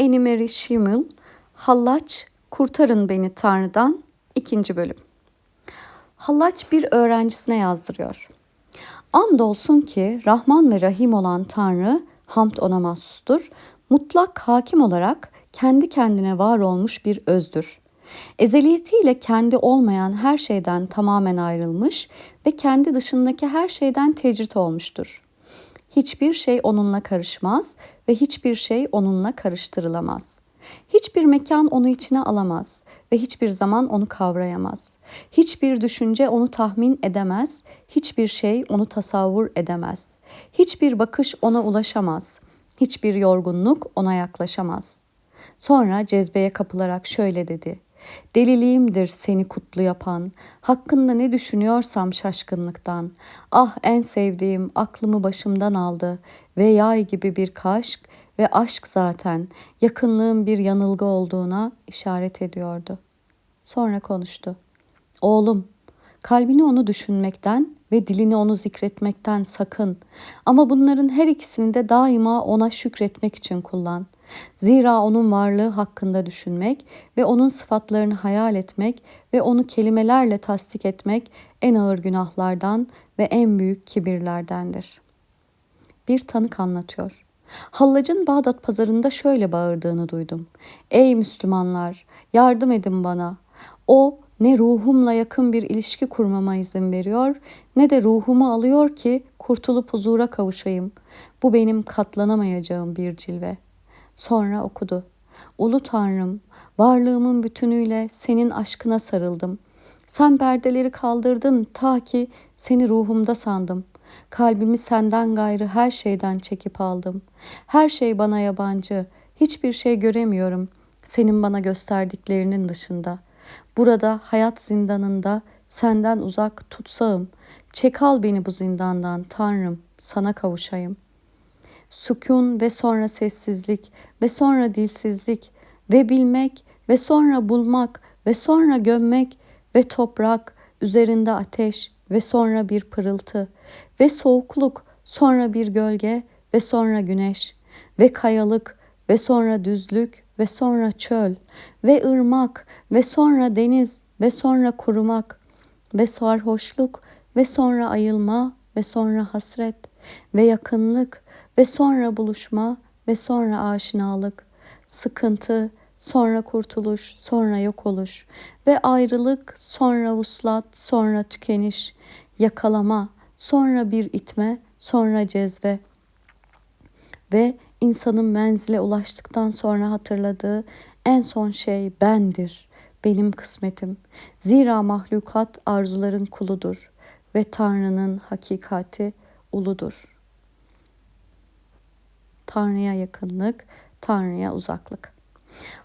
Animary Schimmel, Hallaç Kurtarın Beni Tanrı'dan ikinci bölüm. Hallaç bir öğrencisine yazdırıyor. Andolsun ki Rahman ve Rahim olan Tanrı hamd ona mahsustur. Mutlak hakim olarak kendi kendine var olmuş bir özdür. Ezeliyetiyle kendi olmayan her şeyden tamamen ayrılmış ve kendi dışındaki her şeyden tecrit olmuştur. Hiçbir şey onunla karışmaz ve hiçbir şey onunla karıştırılamaz. Hiçbir mekan onu içine alamaz ve hiçbir zaman onu kavrayamaz. Hiçbir düşünce onu tahmin edemez, hiçbir şey onu tasavvur edemez. Hiçbir bakış ona ulaşamaz. Hiçbir yorgunluk ona yaklaşamaz. Sonra cezbeye kapılarak şöyle dedi. Deliliğimdir seni kutlu yapan, hakkında ne düşünüyorsam şaşkınlıktan. Ah en sevdiğim aklımı başımdan aldı ve yay gibi bir kaşk ve aşk zaten yakınlığın bir yanılgı olduğuna işaret ediyordu. Sonra konuştu. Oğlum, kalbini onu düşünmekten ve dilini onu zikretmekten sakın. Ama bunların her ikisini de daima ona şükretmek için kullan. Zira onun varlığı hakkında düşünmek ve onun sıfatlarını hayal etmek ve onu kelimelerle tasdik etmek en ağır günahlardan ve en büyük kibirlerdendir. Bir tanık anlatıyor. Hallacın Bağdat pazarında şöyle bağırdığını duydum. Ey Müslümanlar, yardım edin bana. O ne ruhumla yakın bir ilişki kurmama izin veriyor ne de ruhumu alıyor ki kurtulup huzura kavuşayım. Bu benim katlanamayacağım bir cilve. Sonra okudu. Ulu Tanrım, varlığımın bütünüyle senin aşkına sarıldım. Sen perdeleri kaldırdın ta ki seni ruhumda sandım. Kalbimi senden gayrı her şeyden çekip aldım. Her şey bana yabancı, hiçbir şey göremiyorum senin bana gösterdiklerinin dışında. Burada hayat zindanında senden uzak tutsağım. Çek al beni bu zindandan Tanrım, sana kavuşayım. Sükun ve sonra sessizlik ve sonra dilsizlik ve bilmek ve sonra bulmak ve sonra gömmek ve toprak, üzerinde ateş ve sonra bir pırıltı ve soğukluk, sonra bir gölge ve sonra güneş ve kayalık ve sonra düzlük ve sonra çöl ve ırmak ve sonra deniz ve sonra kurumak ve sarhoşluk ve sonra ayılma ve sonra hasret ve yakınlık ve sonra buluşma ve sonra aşinalık, sıkıntı, sonra kurtuluş, sonra yok oluş ve ayrılık, sonra vuslat, sonra tükeniş, yakalama, sonra bir itme, sonra cezve ve insanın menzile ulaştıktan sonra hatırladığı en son şey bendir, benim kısmetim. Zira mahlukat arzuların kuludur ve Tanrı'nın hakikati uludur. Tanrı'ya yakınlık, Tanrı'ya uzaklık.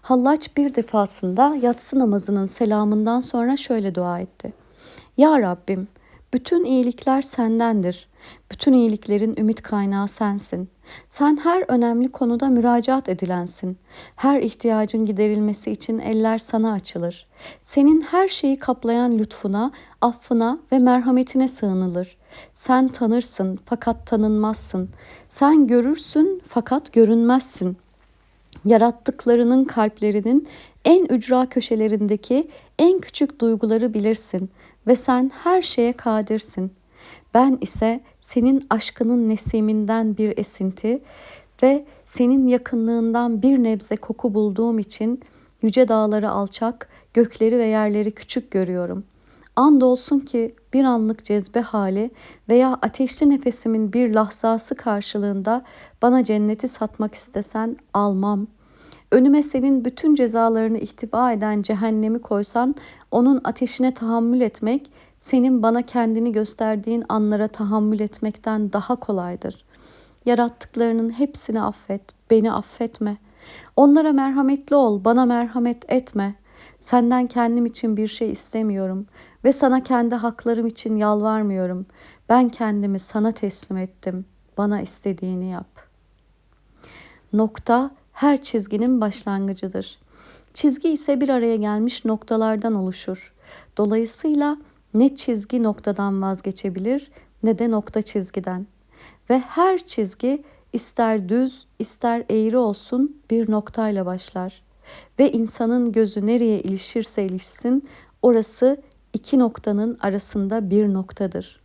Hallaç bir defasında yatsı namazının selamından sonra şöyle dua etti. Ya Rabbim, bütün iyilikler sendendir. Bütün iyiliklerin ümit kaynağı sensin. Sen her önemli konuda müracaat edilensin. Her ihtiyacın giderilmesi için eller sana açılır. Senin her şeyi kaplayan lütfuna, affına ve merhametine sığınılır. Sen tanırsın fakat tanınmazsın. Sen görürsün fakat görünmezsin. Yarattıklarının kalplerinin en ücra köşelerindeki en küçük duyguları bilirsin ve sen her şeye kadirsin. Ben ise senin aşkının nesiminden bir esinti ve senin yakınlığından bir nebze koku bulduğum için yüce dağları alçak, gökleri ve yerleri küçük görüyorum. Andolsun ki bir anlık cezbe hali veya ateşli nefesimin bir lahzası karşılığında bana cenneti satmak istesen almam. Önüme senin bütün cezalarını ihtiva eden cehennemi koysan onun ateşine tahammül etmek senin bana kendini gösterdiğin anlara tahammül etmekten daha kolaydır. Yarattıklarının hepsini affet, beni affetme. Onlara merhametli ol, bana merhamet etme. Senden kendim için bir şey istemiyorum ve sana kendi haklarım için yalvarmıyorum. Ben kendimi sana teslim ettim. Bana istediğini yap. Nokta her çizginin başlangıcıdır. Çizgi ise bir araya gelmiş noktalardan oluşur. Dolayısıyla ne çizgi noktadan vazgeçebilir ne de nokta çizgiden. Ve her çizgi ister düz, ister eğri olsun bir noktayla başlar. Ve insanın gözü nereye ilişirse ilişsin, orası iki noktanın arasında bir noktadır.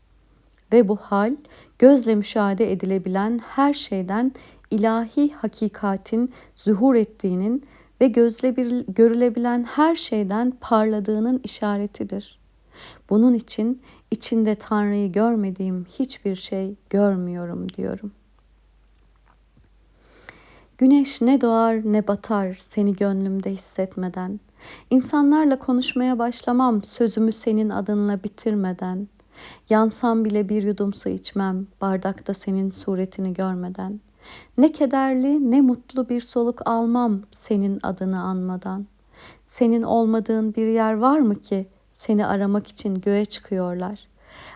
Ve bu hal gözle müşahede edilebilen her şeyden ilahi hakikatin zuhur ettiğinin ve gözle görülebilen her şeyden parladığının işaretidir. Bunun için içinde Tanrı'yı görmediğim hiçbir şey görmüyorum diyorum. Güneş ne doğar ne batar seni gönlümde hissetmeden. İnsanlarla konuşmaya başlamam sözümü senin adınla bitirmeden. Yansam bile bir yudum su içmem bardakta senin suretini görmeden.'' Ne kederli ne mutlu bir soluk almam senin adını anmadan. Senin olmadığın bir yer var mı ki seni aramak için göğe çıkıyorlar?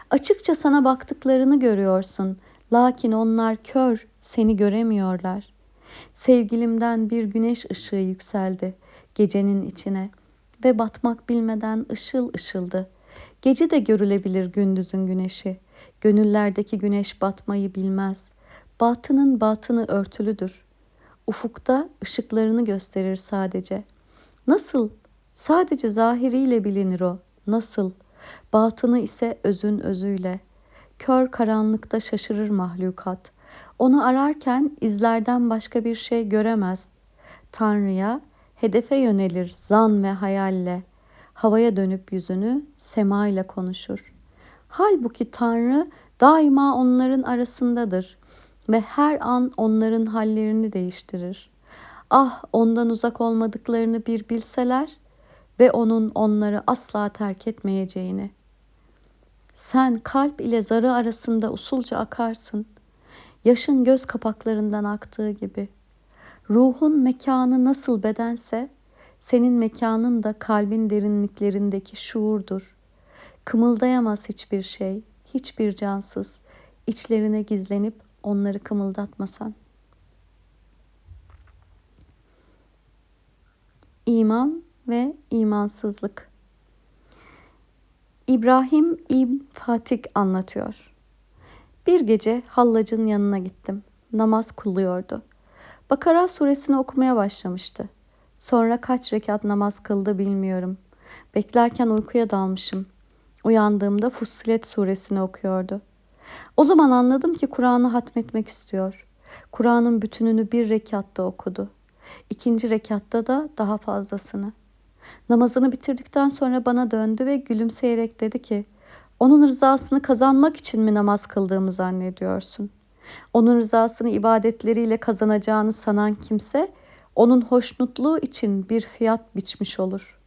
Açıkça sana baktıklarını görüyorsun. Lakin onlar kör, seni göremiyorlar. Sevgilimden bir güneş ışığı yükseldi gecenin içine ve batmak bilmeden ışıl ışıldı. Gece de görülebilir gündüzün güneşi. Gönüllerdeki güneş batmayı bilmez.'' Batının batını örtülüdür. Ufukta ışıklarını gösterir sadece. Nasıl? Sadece zahiriyle bilinir o. Nasıl? Batını ise özün özüyle. Kör karanlıkta şaşırır mahlukat. Onu ararken izlerden başka bir şey göremez. Tanrı'ya, hedefe yönelir zan ve hayalle. Havaya dönüp yüzünü sema ile konuşur. Halbuki Tanrı daima onların arasındadır ve her an onların hallerini değiştirir. Ah ondan uzak olmadıklarını bir bilseler ve onun onları asla terk etmeyeceğini. Sen kalp ile zarı arasında usulca akarsın. Yaşın göz kapaklarından aktığı gibi. Ruhun mekanı nasıl bedense, senin mekanın da kalbin derinliklerindeki şuurdur. Kımıldayamaz hiçbir şey, hiçbir cansız, içlerine gizlenip onları kımıldatmasan. İman ve imansızlık. İbrahim İbn Fatih anlatıyor. Bir gece hallacın yanına gittim. Namaz kılıyordu. Bakara suresini okumaya başlamıştı. Sonra kaç rekat namaz kıldı bilmiyorum. Beklerken uykuya dalmışım. Uyandığımda Fussilet suresini okuyordu. O zaman anladım ki Kur'an'ı hatmetmek istiyor. Kur'an'ın bütününü bir rekatta okudu. İkinci rekatta da daha fazlasını. Namazını bitirdikten sonra bana döndü ve gülümseyerek dedi ki, onun rızasını kazanmak için mi namaz kıldığımı zannediyorsun? Onun rızasını ibadetleriyle kazanacağını sanan kimse, onun hoşnutluğu için bir fiyat biçmiş olur.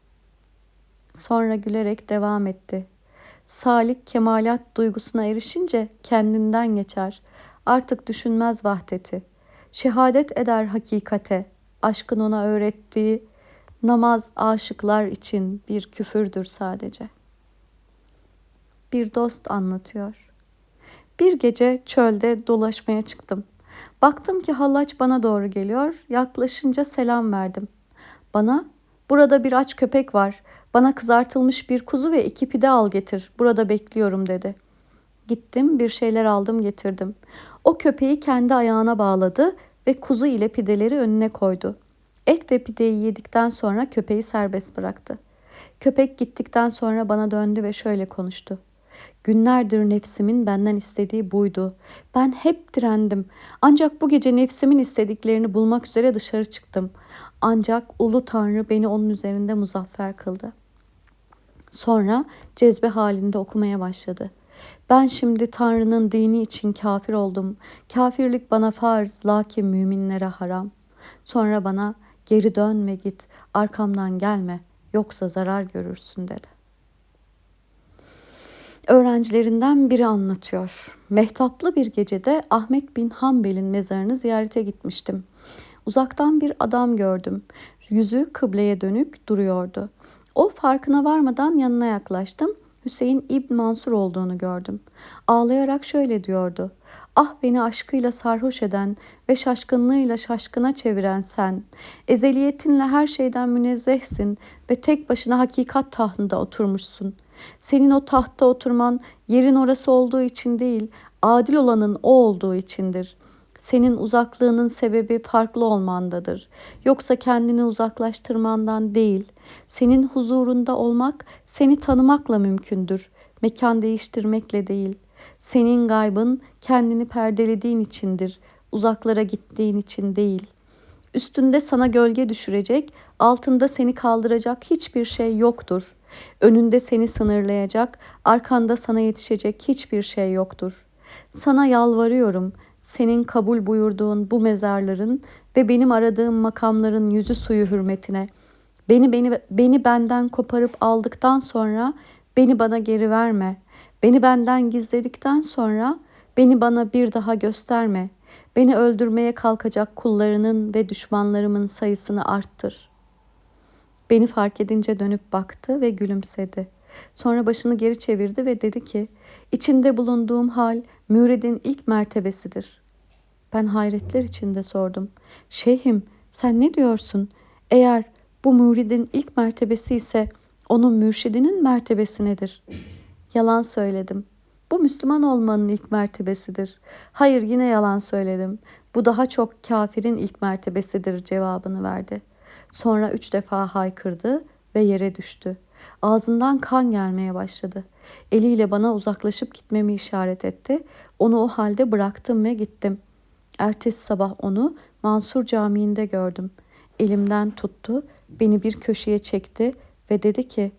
Sonra gülerek devam etti. Salik kemalat duygusuna erişince kendinden geçer. Artık düşünmez vahdeti. Şehadet eder hakikate. Aşkın ona öğrettiği namaz aşıklar için bir küfürdür sadece. Bir dost anlatıyor. Bir gece çölde dolaşmaya çıktım. Baktım ki hallaç bana doğru geliyor. Yaklaşınca selam verdim. Bana burada bir aç köpek var. Bana kızartılmış bir kuzu ve iki pide al getir. Burada bekliyorum dedi. Gittim bir şeyler aldım getirdim. O köpeği kendi ayağına bağladı ve kuzu ile pideleri önüne koydu. Et ve pideyi yedikten sonra köpeği serbest bıraktı. Köpek gittikten sonra bana döndü ve şöyle konuştu. Günlerdir nefsimin benden istediği buydu. Ben hep direndim. Ancak bu gece nefsimin istediklerini bulmak üzere dışarı çıktım. Ancak ulu Tanrı beni onun üzerinde muzaffer kıldı. Sonra cezbe halinde okumaya başladı. Ben şimdi Tanrı'nın dini için kafir oldum. Kafirlik bana farz, lakin müminlere haram. Sonra bana geri dönme git, arkamdan gelme, yoksa zarar görürsün dedi. Öğrencilerinden biri anlatıyor. Mehtaplı bir gecede Ahmet bin Hanbel'in mezarını ziyarete gitmiştim. Uzaktan bir adam gördüm. Yüzü kıbleye dönük duruyordu. O farkına varmadan yanına yaklaştım. Hüseyin İbn Mansur olduğunu gördüm. Ağlayarak şöyle diyordu. Ah beni aşkıyla sarhoş eden ve şaşkınlığıyla şaşkına çeviren sen. Ezeliyetinle her şeyden münezzehsin ve tek başına hakikat tahtında oturmuşsun. Senin o tahtta oturman yerin orası olduğu için değil, adil olanın o olduğu içindir. Senin uzaklığının sebebi farklı olmandadır. Yoksa kendini uzaklaştırmandan değil. Senin huzurunda olmak seni tanımakla mümkündür. Mekan değiştirmekle değil. Senin gaybın kendini perdelediğin içindir. Uzaklara gittiğin için değil. Üstünde sana gölge düşürecek, altında seni kaldıracak hiçbir şey yoktur. Önünde seni sınırlayacak, arkanda sana yetişecek hiçbir şey yoktur. Sana yalvarıyorum, senin kabul buyurduğun bu mezarların ve benim aradığım makamların yüzü suyu hürmetine. Beni beni beni benden koparıp aldıktan sonra beni bana geri verme. Beni benden gizledikten sonra beni bana bir daha gösterme. Beni öldürmeye kalkacak kullarının ve düşmanlarımın sayısını arttır. Beni fark edince dönüp baktı ve gülümsedi. Sonra başını geri çevirdi ve dedi ki, içinde bulunduğum hal müridin ilk mertebesidir. Ben hayretler içinde sordum. Şeyhim sen ne diyorsun? Eğer bu müridin ilk mertebesi ise onun mürşidinin mertebesi nedir? Yalan söyledim. Bu Müslüman olmanın ilk mertebesidir. Hayır yine yalan söyledim. Bu daha çok kafirin ilk mertebesidir cevabını verdi. Sonra üç defa haykırdı ve yere düştü. Ağzından kan gelmeye başladı. Eliyle bana uzaklaşıp gitmemi işaret etti. Onu o halde bıraktım ve gittim. Ertesi sabah onu Mansur Camii'nde gördüm. Elimden tuttu, beni bir köşeye çekti ve dedi ki,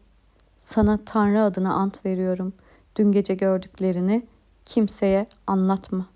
sana Tanrı adına ant veriyorum. Dün gece gördüklerini kimseye anlatma.''